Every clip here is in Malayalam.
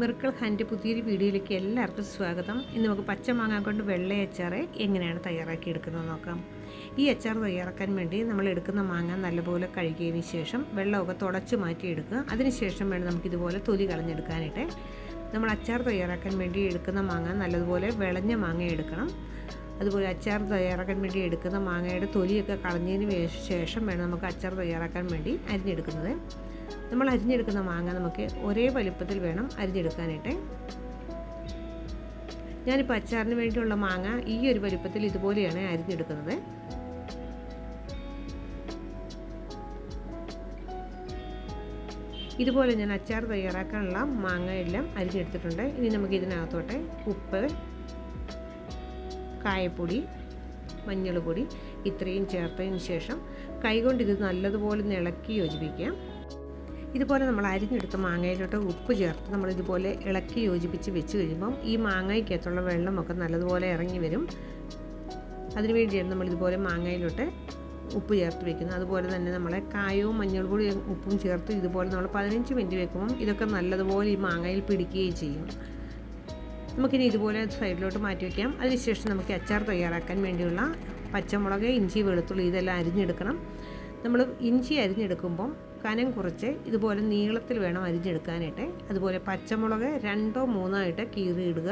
മിർക്കിൾ ഹാൻഡ് പുതിയൊരു വീഡിയോയിലേക്ക് എല്ലാവർക്കും സ്വാഗതം. ഇന്ന് നമുക്ക് പച്ചമാങ്ങ കൊണ്ട് വെള്ള അച്ചാർ എങ്ങനെയാണ് തയ്യാറാക്കി എടുക്കുന്നത് നോക്കാം. ഈ അച്ചാർ തയ്യാറാക്കാൻ വേണ്ടി നമ്മൾ എടുക്കുന്ന മാങ്ങ നല്ലപോലെ കഴുകിയതിന് ശേഷം വെള്ളമൊക്കെ തുടച്ച് മാറ്റിയെടുക്കുക അതിനുശേഷം വേണം നമുക്കിതുപോലെ തൊലി കളഞ്ഞെടുക്കാനായിട്ട്. നമ്മൾ അച്ചാർ തയ്യാറാക്കാൻ വേണ്ടി എടുക്കുന്ന മാങ്ങ നല്ലതുപോലെ വിളഞ്ഞ മാങ്ങ എടുക്കണം. അതുപോലെ അച്ചാർ തയ്യാറാക്കാൻ വേണ്ടി എടുക്കുന്ന മാങ്ങയുടെ തൊലിയൊക്കെ കളഞ്ഞതിന് ശേഷം വേണം നമുക്ക് അച്ചാർ തയ്യാറാക്കാൻ വേണ്ടി അരിഞ്ഞെടുക്കുന്നത്. നമ്മൾ അരിഞ്ഞെടുക്കുന്ന മാങ്ങ നമുക്ക് ഒരേ വലുപ്പത്തിൽ വേണം അരിഞ്ഞെടുക്കാനായിട്ട്. ഞാനിപ്പോൾ അച്ചാറിന് വേണ്ടിയുള്ള മാങ്ങ ഈ ഒരു വലുപ്പത്തിൽ ഇതുപോലെയാണ് അരിഞ്ഞെടുക്കുന്നത്. ഇതുപോലെ ഞാൻ അച്ചാർ തയ്യാറാക്കാനുള്ള മാങ്ങ എല്ലാം അരിഞ്ഞെടുത്തിട്ടുണ്ട്. ഇനി നമുക്ക് ഇതിനകത്തോട്ടെ ഉപ്പ് കായപ്പൊടി മഞ്ഞൾപ്പൊടി പൊടി ഇത്രയും ചേർത്തതിന് ശേഷം കൈകൊണ്ട് ഇത് നല്ലതുപോലെ ഇളക്കി യോജിപ്പിക്കാം. ഇതുപോലെ നമ്മൾ അരിഞ്ഞെടുത്ത മാങ്ങയിലോട്ട് ഉപ്പ് ചേർത്ത് നമ്മൾ ഇതുപോലെ ഇളക്കി യോജിപ്പിച്ച് വെച്ച് കഴിയുമ്പം ഈ മാങ്ങയ്ക്കകത്തുള്ള വെള്ളമൊക്കെ നല്ലതുപോലെ ഇറങ്ങി വരും. അതിനുവേണ്ടിയാണ് നമ്മൾ ഇതുപോലെ മാങ്ങയിലോട്ട് ഉപ്പ് ചേർത്ത് വെക്കുന്നത്. അതുപോലെ തന്നെ നമ്മളെ കായവും മഞ്ഞൾ പൊടിയും ഉപ്പും ചേർത്ത് ഇതുപോലെ നമ്മൾ പതിനഞ്ച് മിനിറ്റ് വെക്കുമ്പം ഇതൊക്കെ നല്ലതുപോലെ ഈ മാങ്ങയിൽ പിടിക്കുകയും ചെയ്യും. നമുക്കിനി ഇതുപോലെ സൈഡിലോട്ട് മാറ്റി വയ്ക്കാം അതിനുശേഷം നമുക്ക് അച്ചാർ തയ്യാറാക്കാൻ വേണ്ടിയുള്ള പച്ചമുളക് ഇഞ്ചി വെളുത്തുള്ളി ഇതെല്ലാം അരിഞ്ഞെടുക്കണം. നമ്മൾ ഇഞ്ചി അരിഞ്ഞെടുക്കുമ്പം കനം കുറച്ച് ഇതുപോലെ നീളത്തിൽ വേണം അരിഞ്ഞെടുക്കാനായിട്ട്. അതുപോലെ പച്ചമുളക് രണ്ടോ മൂന്നോ ആയിട്ട് കീറിയിടുക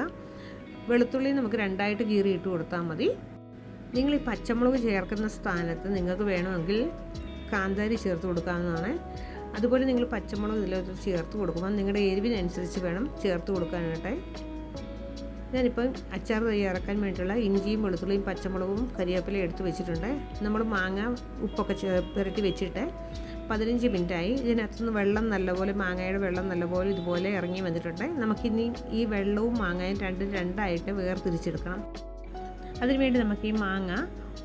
വെളുത്തുള്ളി നമുക്ക് രണ്ടായിട്ട് കീറിയിട്ട് കൊടുത്താൽ മതി. നിങ്ങൾ ഈ പച്ചമുളക് ചേർക്കുന്ന സ്ഥാനത്ത് നിങ്ങൾക്ക് വേണമെങ്കിൽ കാന്താരി ചേർത്ത് കൊടുക്കാവുന്നതാണ്. അതുപോലെ നിങ്ങൾ പച്ചമുളക് ഇതിലോട്ട് ചേർത്ത് കൊടുക്കുമ്പോൾ നിങ്ങളുടെ എരിവിനനുസരിച്ച് വേണം ചേർത്ത് കൊടുക്കാനായിട്ട്. ഞാനിപ്പം അച്ചാർ തയ്യാറാക്കാൻ വേണ്ടിയിട്ടുള്ള ഇഞ്ചിയും വെളുത്തുള്ളിയും പച്ചമുളകും കരിവേപ്പിലയും എടുത്ത് വെച്ചിട്ടുണ്ട്. നമ്മൾ മാങ്ങ ഉപ്പൊക്കെ പുരട്ടി വെച്ചിട്ട് പതിനഞ്ച് മിനിറ്റായി. ഇതിനകത്തുനിന്ന് വെള്ളം നല്ലപോലെ മാങ്ങയുടെ വെള്ളം നല്ലപോലെ ഇതുപോലെ ഇറങ്ങി വന്നിട്ടുണ്ട്. നമുക്കിനി ഈ വെള്ളവും മാങ്ങയും രണ്ടും രണ്ടായിട്ട് വേർതിരിച്ചെടുക്കണം. അതിനുവേണ്ടി നമുക്ക് ഈ മാങ്ങ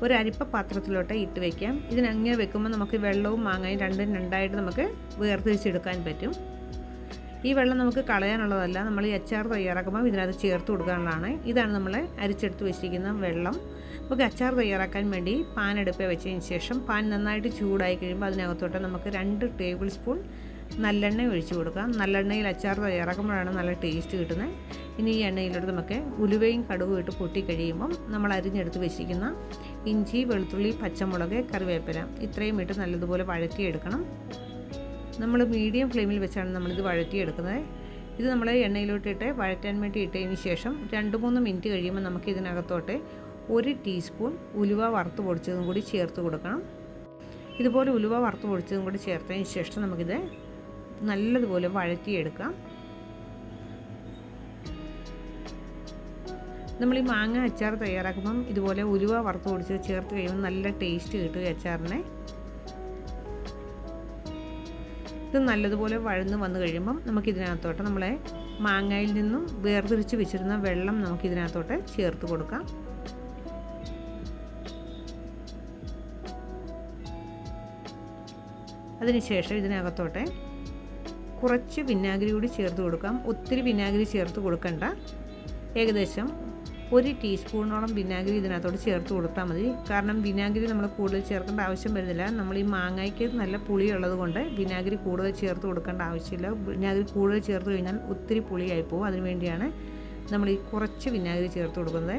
ഒരു അരിപ്പ പാത്രത്തിലോട്ട് ഇട്ട് വയ്ക്കാം ഇതിനങ്ങനെ വെക്കുമ്പോൾ നമുക്ക് വെള്ളവും മാങ്ങയും രണ്ടും രണ്ടായിട്ട് നമുക്ക് വേർതിരിച്ചെടുക്കാൻ പറ്റും. ഈ വെള്ളം നമുക്ക് കളയാനുള്ളതല്ല. നമ്മൾ ഈ അച്ചാർ തയ്യാറാക്കുമ്പോൾ ഇതിനകത്ത് ചേർത്ത് കൊടുക്കാനുള്ളതാണ്. ഇതാണ് നമ്മൾ അരിച്ചെടുത്ത് വെച്ചിരിക്കുന്ന വെള്ളം. നമുക്ക് അച്ചാർ തയ്യാറാക്കാൻ വേണ്ടി പാൻ അടുപ്പിൽ വെച്ചതിന് ശേഷം പാൻ നന്നായിട്ട് ചൂടായി കഴിയുമ്പോൾ അതിനകത്തോട്ട് നമുക്ക് രണ്ട് ടേബിൾ സ്പൂൺ നല്ലെണ്ണ ഒഴിച്ചു കൊടുക്കാം. നല്ലെണ്ണയിൽ അച്ചാർ തയ്യാറാക്കുമ്പോഴാണ് നല്ല ടേസ്റ്റ് കിട്ടുന്നത്. ഇനി ഈ എണ്ണയിലോട്ട് നമുക്ക് ഉലുവയും കടുവും ഇട്ട് പൊട്ടി കഴിയുമ്പം നമ്മൾ അരിഞ്ഞെടുത്ത് വെച്ചിരിക്കുന്ന ഇഞ്ചി വെളുത്തുള്ളി പച്ചമുളക് കറിവേപ്പില ഇത്രയും ഇട്ട് നല്ലതുപോലെ വഴറ്റിയെടുക്കണം. നമ്മൾ മീഡിയം ഫ്ലെയിമിൽ വെച്ചാണ് നമ്മളിത് വഴറ്റിയെടുക്കുന്നത്. ഇത് നമ്മൾ എണ്ണയിലോട്ടിട്ട് വഴറ്റാൻ വേണ്ടി ഇട്ടതിന് ശേഷം രണ്ട് മൂന്ന് മിനിറ്റ് കഴിയുമ്പോൾ നമുക്ക് ഇതിനകത്തോട്ട് ഒരു ടീസ്പൂൺ ഉലുവ വറുത്ത് പൊടിച്ചതും കൂടി ചേർത്ത് കൊടുക്കണം. ഇതുപോലെ ഉലുവ വറുത്ത് പൊടിച്ചതും കൂടി ചേർത്തതിന് ശേഷം നമുക്കിത് നല്ലതുപോലെ വഴറ്റിയെടുക്കാം. നമ്മൾ ഈ മാങ്ങ അച്ചാർ തയ്യാറാക്കുമ്പം ഇതുപോലെ ഉലുവ വറുത്ത് പൊടിച്ചത് ചേർത്ത് കഴിയുമ്പോൾ നല്ല ടേസ്റ്റ് കിട്ടും അച്ചാറിനെ. ഇത് നല്ലതുപോലെ വഴന്ന് വന്നു കഴിയുമ്പം നമുക്കിതിനകത്തോട്ട് നമ്മളെ മാങ്ങയിൽ നിന്നും വേർതിരിച്ച് വെച്ചിരുന്ന വെള്ളം നമുക്കിതിനകത്തോട്ട് ചേർത്ത് കൊടുക്കാം. അതിനുശേഷം ഇതിനകത്തോട്ടെ കുറച്ച് വിനാഗിരി കൂടി ചേർത്ത് കൊടുക്കാം. ഒത്തിരി വിനാഗിരി ചേർത്ത് കൊടുക്കണ്ട. ഏകദേശം ഒരു ടീസ്പൂണോളം വിനാഗിരി ഇതിനകത്തോട്ട് ചേർത്ത് കൊടുത്താൽ മതി. കാരണം വിനാഗിരി നമ്മൾ കൂടുതൽ ചേർക്കേണ്ട ആവശ്യം വരുന്നില്ല. നമ്മൾ ഈ മാങ്ങയ്ക്ക് നല്ല പുളിയുള്ളത് കൊണ്ട് വിനാഗിരി കൂടുതൽ ചേർത്ത് കൊടുക്കേണ്ട ആവശ്യമില്ല. വിനാഗിരി കൂടുതൽ ചേർത്ത് കഴിഞ്ഞാൽ ഒത്തിരി പുളിയായി പോകും അതിനുവേണ്ടിയാണ് നമ്മൾ ഈ കുറച്ച് വിനാഗിരി ചേർത്ത് കൊടുക്കുന്നത്.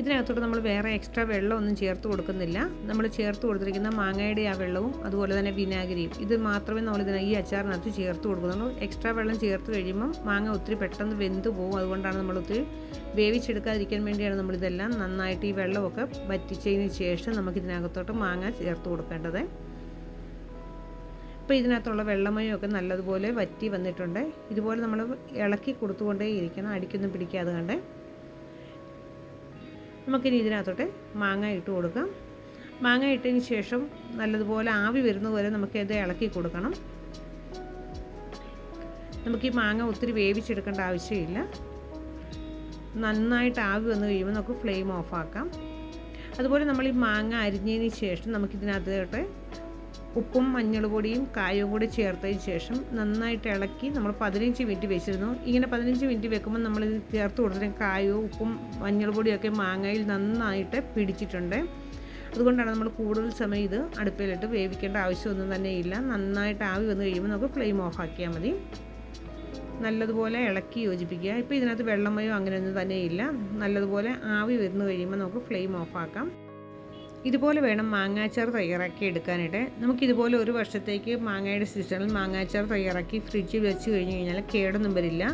ഇതിനകത്തോട്ട് നമ്മൾ വേറെ എക്സ്ട്രാ വെള്ളമൊന്നും ചേർത്ത് കൊടുക്കുന്നില്ല. നമ്മൾ ചേർത്ത് കൊടുത്തിരിക്കുന്ന മാങ്ങയുടെ ആ വെള്ളവും അതുപോലെ തന്നെ വിനാഗിരിയും. ഇത് മാത്രമേ നമ്മൾ ഇതിന് ഈ അച്ചാറിനകത്ത് ചേർത്ത് കൊടുക്കുന്നുള്ളൂ. എക്സ്ട്രാ വെള്ളം ചേർത്ത് കഴിയുമ്പം മാങ്ങ ഒത്തിരി പെട്ടെന്ന് വെന്ത് പോകും. അതുകൊണ്ടാണ് നമ്മൾ ഒത്തിരി വേവിച്ചെടുക്കാതിരിക്കാൻ വേണ്ടിയാണ് നമ്മളിതെല്ലാം നന്നായിട്ട് ഈ വെള്ളമൊക്കെ വറ്റിച്ചതിന് ശേഷം നമുക്ക് ഇതിനകത്തോട്ട് മാങ്ങ ചേർത്ത് കൊടുക്കേണ്ടത്. ഇപ്പോൾ ഇതിനകത്തുള്ള വെള്ളമയമൊക്കെ നല്ലതുപോലെ വറ്റി വന്നിട്ടുണ്ട്. ഇതുപോലെ നമ്മൾ ഇളക്കി കൊടുത്തുകൊണ്ടേ ഇരിക്കണം അടിക്കൊന്നും പിടിക്കാതെ കണ്ട്. നമുക്കിനി ഇതിനകത്തോട്ട് മാങ്ങ ഇട്ട് കൊടുക്കാം. മാങ്ങ ഇട്ടതിന് ശേഷം നല്ലതുപോലെ ആവി വരുന്നത് വരെ നമുക്ക് ഇത് ഇളക്കി കൊടുക്കണം. നമുക്ക് ഈ മാങ്ങ ഒത്തിരി വേവിച്ചെടുക്കേണ്ട ആവശ്യമില്ല. നന്നായിട്ട് ആവി വന്നു കഴിയുമ്പോൾ നമുക്ക് ഫ്ലെയിം ഓഫാക്കാം. അതുപോലെ നമ്മൾ ഈ മാങ്ങ അരിഞ്ഞതിന് ശേഷം നമുക്കിതിനകത്തോട്ട് ഉപ്പും മഞ്ഞൾപൊടിയും കായവും കൂടി ചേർത്തതിന് ശേഷം നന്നായിട്ട് ഇളക്കി നമ്മൾ പതിനഞ്ച് മിനിറ്റ് വെച്ചിരുന്നു. ഇങ്ങനെ പതിനഞ്ച് മിനിറ്റ് വെക്കുമ്പോൾ നമ്മൾ ഇത് ചേർത്ത് കൊടുത്തിട്ട് കായവും ഉപ്പും മഞ്ഞൾപൊടിയൊക്കെ മാങ്ങയിൽ നന്നായിട്ട് പിടിച്ചിട്ടുണ്ട്. അതുകൊണ്ടാണ് നമ്മൾ കൂടുതൽ സമയം ഇത് അടുപ്പിലിട്ട് വേവിക്കേണ്ട ആവശ്യമൊന്നും തന്നെ ഇല്ല. നന്നായിട്ട് ആവി വന്ന് കഴിയുമ്പോൾ നമുക്ക് ഫ്ലെയിം ഓഫ് ആക്കിയാൽ മതി. നല്ലതുപോലെ ഇളക്കി യോജിപ്പിക്കുക. ഇപ്പോൾ ഇതിനകത്ത് വെള്ളമയോ അങ്ങനെയൊന്നും തന്നെ ഇല്ല. നല്ലതുപോലെ ആവി വരുന്നു കഴിയുമ്പോൾ നമുക്ക് ഫ്ലെയിം ഓഫാക്കാം ഇതുപോലെ വേണം മാങ്ങാച്ചാർ തയ്യാറാക്കി എടുക്കാനായിട്ട്. നമുക്കിതുപോലെ ഒരു വർഷത്തേക്ക് മാങ്ങയുടെ സീസണിൽ മാങ്ങാച്ചാർ തയ്യാറാക്കി ഫ്രിഡ്ജിൽ വെച്ച് കഴിഞ്ഞ് കഴിഞ്ഞാൽ കേടൊന്നും വരില്ല.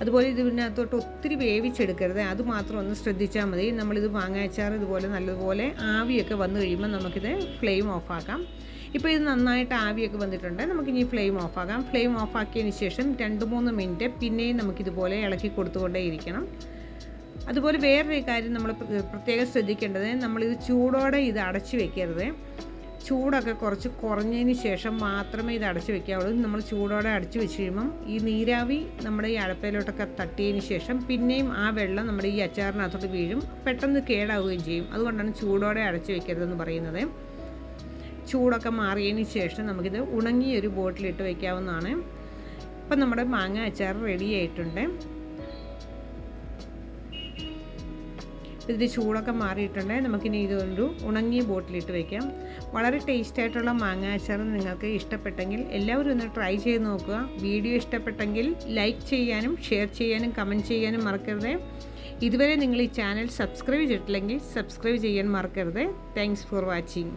അതുപോലെ ഇതിനകത്തോട്ട് ഒത്തിരി വേവിച്ചെടുക്കരുത്. അത് മാത്രം ഒന്ന് ശ്രദ്ധിച്ചാൽ മതി. നമ്മളിത് മാങ്ങാച്ചാർ ഇതുപോലെ നല്ലതുപോലെ ആവിയൊക്കെ വന്നു കഴിയുമ്പോൾ നമുക്കിത് ഫ്ലെയിം ഓഫാക്കാം ഇപ്പോൾ ഇത് നന്നായിട്ട് ആവിയൊക്കെ വന്നിട്ടുണ്ട്. നമുക്കിനി ഫ്ലെയിം ഓഫാക്കാം ഫ്ലെയിം ഓഫാക്കിയതിന് ശേഷം രണ്ട് മൂന്ന് മിനിറ്റ് പിന്നെയും നമുക്കിതുപോലെ ഇളക്കി കൊടുത്തുകൊണ്ടേ ഇരിക്കണം അതുപോലെ വേറൊരു കാര്യം നമ്മൾ പ്രത്യേകം ശ്രദ്ധിക്കേണ്ടത് നമ്മളിത് ചൂടോടെ ഇത് അടച്ചു വെക്കരുത്. ചൂടൊക്കെ കുറച്ച് കുറഞ്ഞതിന് ശേഷം മാത്രമേ ഇത് അടച്ചു വെക്കാവുള്ളൂ. നമ്മൾ ചൂടോടെ അടച്ചു വെച്ച് കഴിയുമ്പം ഈ നീരാവി നമ്മുടെ ഈ അടപ്പയിലോട്ടൊക്കെ തട്ടിയതിന് ശേഷം പിന്നെയും ആ വെള്ളം നമ്മുടെ ഈ അച്ചാറിനകത്തോട്ട് വീഴും. പെട്ടെന്ന് കേടാവുകയും ചെയ്യും. അതുകൊണ്ടാണ് ചൂടോടെ അടച്ചു വെക്കരുതെന്ന് പറയുന്നത്. ചൂടൊക്കെ മാറിയതിന് ശേഷം നമുക്കിത് ഉണങ്ങിയൊരു ബോട്ടിലിട്ട് വയ്ക്കാവുന്നതാണ് ഇപ്പം നമ്മുടെ മാങ്ങ അച്ചാർ റെഡി ആയിട്ടുണ്ട്. ഇതിന്റെ ചൂടൊക്കെ മാറിയിട്ടുണ്ട് നമുക്കിനി ഇതൊരു ഉണങ്ങിയ ബോട്ടിലിട്ട് വയ്ക്കാം വളരെ ടേസ്റ്റ് ആയിട്ടുള്ള മാങ്ങ അച്ചാർ നിങ്ങൾക്ക് ഇഷ്ടപ്പെട്ടെങ്കിൽ എല്ലാവരും ഒന്ന് ട്രൈ ചെയ്ത് നോക്കുക. വീഡിയോ ഇഷ്ടപ്പെട്ടെങ്കിൽ ലൈക്ക് ചെയ്യാനും ഷെയർ ചെയ്യാനും കമന്റ് ചെയ്യാനും മറക്കരുത്. ഇതുവരെ നിങ്ങൾ ഈ ചാനൽ സബ്സ്ക്രൈബ് ചെയ്തിട്ടില്ലെങ്കിൽ സബ്സ്ക്രൈബ് ചെയ്യാൻ മറക്കരുത്. Thanks for watching